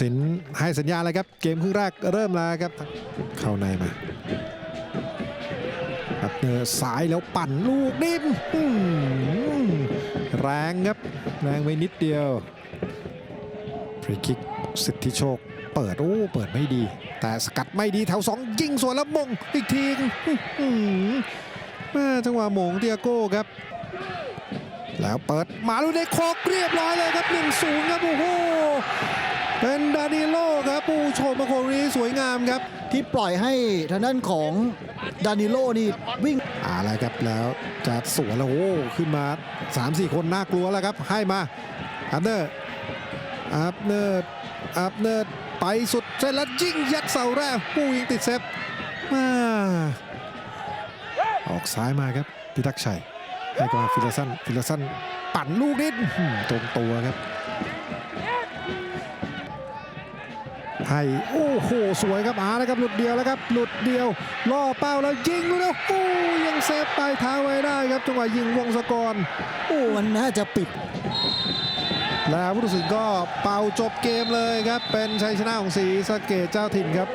สินให้สัญญาเลยครับ เกมครึ่งแรกเริ่มแล้วครับ เข้าในมาครับเนอสายแล้วปั่นลูกนิ่มแรงครับ แรงไปนิดเดียวฟรีคิกสิทธิโชค เปิดโอ้เปิดไม่ดี แต่สกัดไม่ดีแถวสองยิงสวนแล้วมงอีกทีม่จังหวะมงเตียโก้ครับ แล้วเปิดมาลูกในคอกเรียบร้อยเลยครับ1 0ครับโอ้โห เป็นดานิโลครับผู้ชมมาโครีสวยงามครับ ที่ปล่อยให้ทางด้านของดานิโลนี่วิ่งอาละครับแล้วจะสวนแล้วโอ้ขึ้นมา 3-4 คนน่ากลัวแล้วครับ ให้มาอัพเนอร์อัพเนอร์อัพเนอร์ไปสุดเส้นแล้วยิงยัดเสาแรกผู้ยิงติดเซฟมาออกซ้ายมาครับพิทักษ์ชัยให้กับฟิลสันฟิลสันปั่นลูกนิดตรงตัวครับ ให้โอ้โหสวยครับอานะครับหลุดเดียวแล้วครับหลุดเดียวล่อเป้าแล้วยิงลูกแล้วโอ้ยังเซฟปลายเท้าไว้ได้ครับจังหวะยิงวงศกรโอ้มันน่าจะปิด แล้วผู้ตัดสินก็เป่าจบเกมเลยครับ เป็นชัยชนะของสีสะเกดเจ้าถิ่นครับ